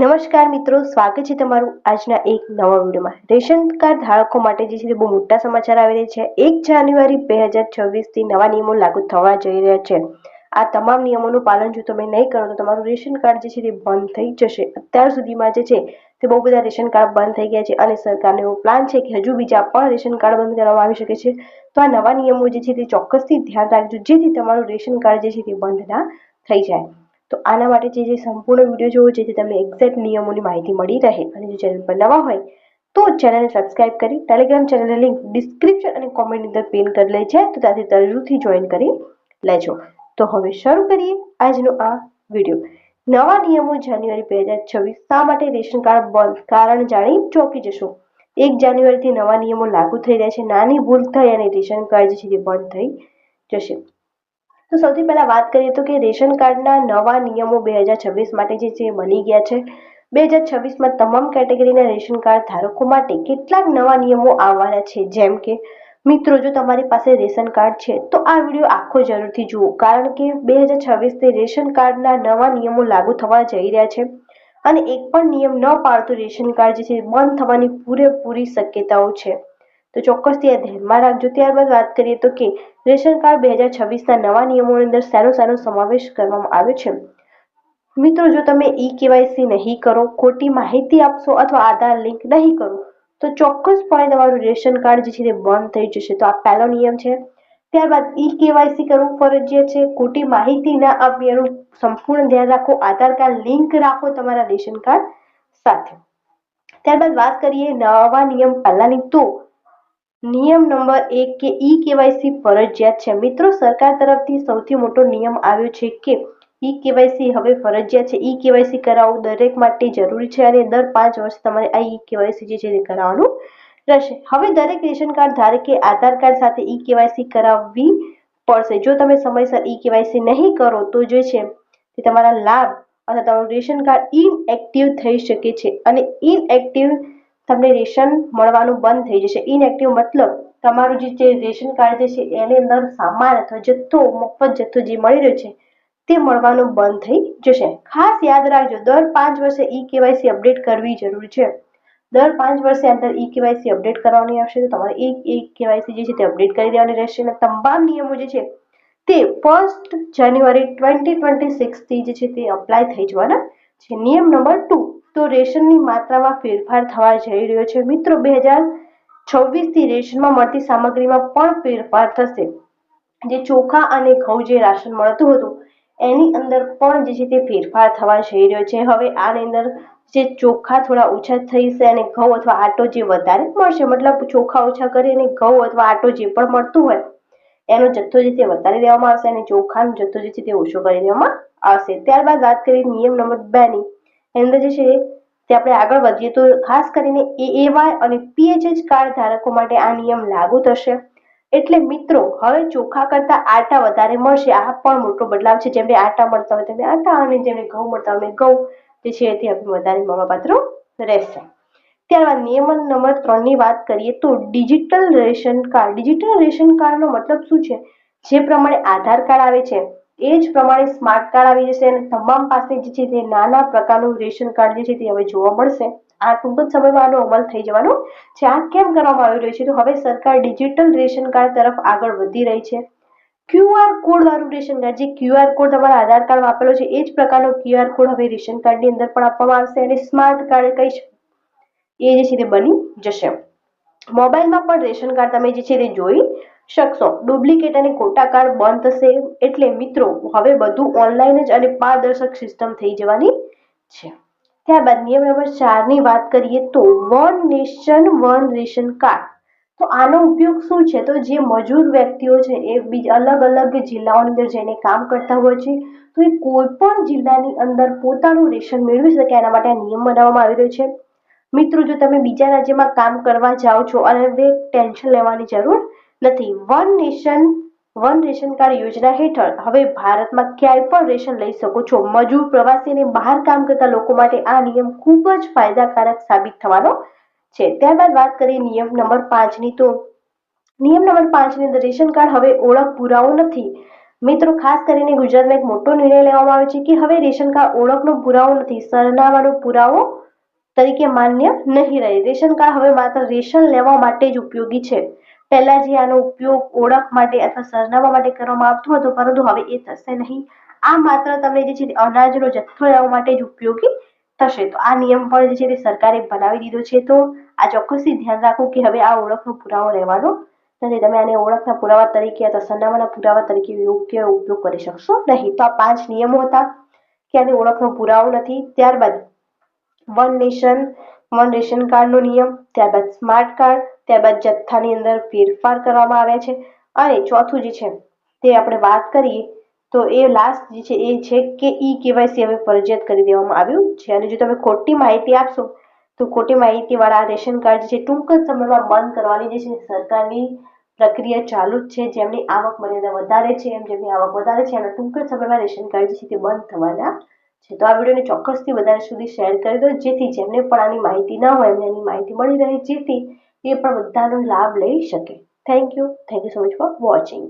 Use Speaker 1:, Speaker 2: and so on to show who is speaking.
Speaker 1: નમસ્કાર મિત્રો, સ્વાગત છે તમારું આજના એક નવા વિડીયોમાં. રેશન કાર્ડ ધારકો માટે જે છે બહુ મોટા સમાચાર આવી રહ્યા છે. એક જાન્યુઆરી બે હજાર છવ્વીસથી નવા નિયમો લાગુ થવા જઈ રહ્યા છે. આ તમામ નિયમોનું પાલન જો તમે નહીં કરો, તો તમારું રેશન કાર્ડ જે છે તે બંધ થઈ જશે. અત્યાર સુધીમાં જે છે તે બહુ બધા રેશન કાર્ડ બંધ થઈ ગયા છે અને સરકારનો એવો પ્લાન છે કે હજુ બીજા પણ રેશન કાર્ડ બંધ કરવામાં આવી શકે છે. તો આ નવા નિયમો જે છે તે ચોક્કસથી ધ્યાન રાખજો, જેથી તમારું રેશન કાર્ડ જે છે તે બંધ ના થઈ જાય. તો આના માટે જે જે સંપૂર્ણ વીડિયો જોવો જેથી તમને એક્ઝેક્ટ નિયમોની માહિતી મળી રહે. અને જો ચેનલ પર નવા હોય, તો ચેનલને સબસ્ક્રાઇબ કરી ટેલિગ્રામ ચેનલની લિંક ડિસ્ક્રિપ્શન અને કોમેન્ટની અંદર પિન કરી લે છે તો ત્યાંથી જરૂરથી જોઈન કરી લેજો. તો હવે શરૂ કરીએ આજનો આ વીડિયો નવા નિયમો જાન્યુઆરી બે હજાર છવ્વીસ, શા માટે રેશન કાર્ડ બંધ? કારણ જાણી ચોંકી જશો. એક જાન્યુઆરીથી નવા નિયમો લાગુ થઈ રહ્યા છે. નાની ભૂલ થઈ અને રેશન કાર્ડ જે છે તે બંધ થઈ જશે. તો સૌથી પહેલા વાત કરીએ તો કે રેશન કાર્ડના નવા નિયમો બે હજાર છવ્વીસ માટે જે છે બની ગયા છે. બે હજાર છવ્વીસમાં તમામ કેટેગરીના રેશન કાર્ડ ધારકો માટે કેટલાક નવા નિયમો આવવાના છે. જેમ કે, મિત્રો, જો તમારી પાસે રેશન કાર્ડ છે, તો આ વીડિયો આખો જરૂરથી જુઓ. કારણ કે બે હજાર છવ્વીસથી રેશન કાર્ડના નવા નિયમો લાગુ થવા જઈ રહ્યા છે અને એક પણ નિયમ ન પાળતું રેશન કાર્ડ જે છે બંધ થવાની પૂરેપૂરી શક્યતાઓ છે. તો ચોક્કસથી આ ધ્યાનમાં રાખજો. ત્યારબાદ વાત કરીએ તો કે રેશન કાર્ડ બે હજાર છવ્વીસના નવા નિયમોની અંદર સારો સારો સમાવેશ કરવામાં આવ્યો છે. મિત્રો, જો તમે ઈ કેવાયસી નહીં કરો, ખોટી માહિતી આપશો અથવા આધાર લિંક નહીં કરો, તો ચોક્કસપણે તમારું રેશન કાર્ડ જે છે તે બંધ થઈ જશે. તો આ પહેલો નિયમ છે. ત્યારબાદ ઈ કેવાયસી કરવું ફરજિયાત છે. ખોટી માહિતી ના આપવી એનું સંપૂર્ણ ધ્યાન રાખો. આધાર કાર્ડ લિંક રાખો તમારા રેશન કાર્ડ સાથે. ત્યારબાદ વાત કરીએ નવા નિયમ પહેલાની. તો નિયમ નંબર એક કે ઈ કેવાયસી ફરજિયાત છે. મિત્રો, સરકાર તરફથી સૌથી મોટો નિયમ આવ્યો છે કે ઈ કેવાયસી હવે ફરજિયાત છે. ઈ કેવાયસી કરાવવું દરેક માટે જરૂરી છે અને દર પાંચ વર્ષ તમારે આ ઈ કેવાયસી જે છે તે કરાવવાનું રહેશે. હવે દરેક રેશન કાર્ડ ધારકે આધાર કાર્ડ સાથે ઈ કેવાયસી કરાવવી પડશે. જો તમે સમયસર ઈ કેવાયસી નહીં કરો તો જે છે તે તમારા લાભ અથવા તમારું રેશન કાર્ડ ઇનએક્ટિવ થઈ શકે છે અને ઇનએક્ટિવ તમને રેશન મળવાનું બંધ થઈ જશે. ઇનએક્ટિવ મતલબ તમારું જે જે રેશન કાર્ડ જે છે એની અંદર સામાન અથવા જથ્થો, મફત જથ્થો જે મળી રહ્યો છે તે મળવાનું બંધ થઈ જશે. ખાસ યાદ રાખજો, દર પાંચ વર્ષે ઈ કેવાયસી અપડેટ કરવી જરૂરી છે. દર પાંચ વર્ષે અંદર ઈ કેવાયસી અપડેટ કરવાની આવશે તો તમારે એક એક કેવાયસી જે છે તે અપડેટ કરી દેવાની રહેશે અને તમામ નિયમો જે છે તે ફર્સ્ટ જાન્યુઆરી ટ્વેન્ટી ટ્વેન્ટી સિક્સથી જે છે તે અપ્લાય થઈ જવાના છે. નિયમ નંબર ટુ, તો રેશનની માત્રામાં ફેરફાર થવા જઈ રહ્યો છે. મિત્રો, બે હજાર છવ્વીસથી રેશનમાં મળતી સામગ્રીમાં પણ ફેરફાર થશે. જે ચોખા અને ઘઉં જે રાશન મળતું હતું, એની અંદર પણ જે છે તે ફેરફાર થવા જઈ રહ્યો છે. હવે આની અંદર જે ચોખા થોડા ઓછા થઈશે અને ઘઉં અથવા આટો જે વધારે મળશે, મતલબ ચોખા ઓછા કરી અને ઘઉં અથવા આટો જે પણ મળતું હોય એનો જથ્થો જે છે વધારી દેવામાં આવશે અને ચોખાનો જથ્થો જે છે તે ઓછો કરી દેવામાં આવશે. ત્યારબાદ વાત કરીએ નિયમ નંબર બે ની. અંદર જે છે તે આપણે આગળ વધીએ તો ખાસ કરીને એએવાય અને પીએચએચ કાર્ડ ધારકો માટે આ નિયમ લાગુ થશે. એટલે મિત્રો, હવે ચોખા કરતા આટા વધારે મળશે. આ પણ મોટો બદલાવ છે. જેમને આટા મળતા હોય તેમને આટા અને જેમને ઘઉં મળતા હોય ઘઉં. જે છે તે વધારે મળવાપાત્ર રહેશે. ત્યારબાદ નિયમન નંબર ત્રણની વાત કરીએ તો digital ration card digital ration કાર્ડનો મતલબ શું છે? જે પ્રમાણે આધાર કાર્ડ આવે છે, એ જ પ્રમાણે સ્માર્ટ કાર્ડ આવી જશે અને તમામ પાસે જે છે તે નાના પ્રકારનું રેશન કાર્ડ જે છે તે હવે જોવા મળશે. આ ટૂંક જ સમયમાં આનો અમલ થઈ જવાનો છે. આ કેમ કરવામાં આવી રહ્યું છે? તો હવે સરકાર ડિજિટલ રેશન કાર્ડ તરફ આગળ વધી રહી છે. ક્યુઆર કોડ વાળું રેશન કાર્ડ જે ક્યુઆર કોડ તમારા આધાર કાર્ડ આપેલો છે, એ જ પ્રકારનો ક્યુઆર કોડ હવે રેશન કાર્ડની અંદર પણ આપવામાં આવશે અને સ્માર્ટ કાર્ડ કઈ એ જે છે તે બની જશે. મોબાઈલમાં પણ રેશન કાર્ડ તમે જે છે તે જોઈ શકશો. ડુપ્લિકેટ અને ખોટા કાર્ડ બંધ થશે એટલે મિત્રો હવે બધું ઓનલાઈન જ અને પારદર્શક સિસ્ટમ થઈ જવાની છે. ત્યારબાદ નિયમ નંબર ચારની વાત કરીએ તો one nation, one ration card. તો આનો ઉપયોગ શું છે? તો જે મજૂર વ્યક્તિઓ છે એ બીજા અલગ અલગ જિલ્લાઓની અંદર જઈને કામ કરતા હોય છે. તો એ કોઈ પણ જિલ્લાની અંદર પોતાનું રેશન મેળવી શકે એના માટે આ નિયમ બનાવવામાં આવી રહ્યો છે. મિત્રો, જો તમે બીજા રાજ્યમાં કામ કરવા જાઓ છો અને ટેન્શન લેવાની જરૂર નથી one nation one ration card યોજના હેઠળ હવે ભારતમાં ક્યાંય પણ રેશન લઈ શકો છો. મજૂર, પ્રવાસી અને બહાર કામ કરતા લોકો માટે આ નિયમ ખૂબ જ ફાયદાકારક સાબિત થવાનો છે. ત્યારબાદ વાત કરીએ નિયમ નંબર પાંચની તો નિયમ નંબર પાંચની અંદર રેશન કાર્ડ હવે ઓળખ પુરાવો નથી. મિત્રો, ખાસ કરીને ગુજરાતમાં એક મોટો નિર્ણય લેવામાં આવ્યો છે કે હવે રેશન કાર્ડ ઓળખનો પુરાવો નથી. સરનામાનો પુરાવો તરીકે માન્ય નહીં રહે. રેશન કાર્ડ હવે માત્ર રેશન લેવા માટે જ ઉપયોગી છે. પહેલા જે આનો ઉપયોગ ઓળખ માટે અથવા સરનામા માટે કરવામાં આવતો હતો, પરંતુ હવે એ થશે નહીં. આ માત્ર તમને જે છે અનાજનો જથ્થો લેવા માટે જ ઉપયોગી થશે. તો આ નિયમ પણ જે છે તે સરકારે બનાવી દીધો છે. તો આ ચોક્કસથી ધ્યાન રાખો કે હવે આ ઓળખનો પુરાવો રહેવાનો નથી. તમે આને ઓળખના પુરાવા તરીકે અથવા સરનામાના પુરાવા તરીકે યોગ્ય ઉપયોગ કરી શકશો નહીં. તો આ પાંચ નિયમો હતા કે આને ઓળખનો પુરાવો નથી. ત્યારબાદ વન નેશન વન રેશન કાર્ડનો નિયમ, ત્યારબાદ સ્માર્ટ કાર્ડ ત્યારબાદ જથ્થાની અંદર ફેરફાર કરવામાં આવે છે. અને ચોથું જે છે, તે આપણે વાત કરીએ, તો એ લાસ્ટ જે છે એ છે કે ઈ કેવાયસી હવે ફરજિયાત કરી દેવામાં આવ્યું છે. અને જો તમે ખોટી માહિતી આપશો, તો ખોટી માહિતીવાળા રેશન કાર્ડ જે ટૂંક જ સમયમાં બંધ કરવાની જે છે સરકારની પ્રક્રિયા ચાલુ જ છે. જેમની આવક મર્યાદા વધારે છે એમ જેમની આવક વધારે છે એમના ટૂંક જ સમયમાં રેશન કાર્ડ છે તે બંધ થવાના છે. તો આ વિડીયોને ચોક્કસથી વધારે સુધી શેર કરી દો, જેથી જેમને પણ આની માહિતી ના હોય, એમને એની માહિતી મળી રહે, જેથી એ પણ બધાનો લાભ લઈ શકે. Thank you thank you so much for watching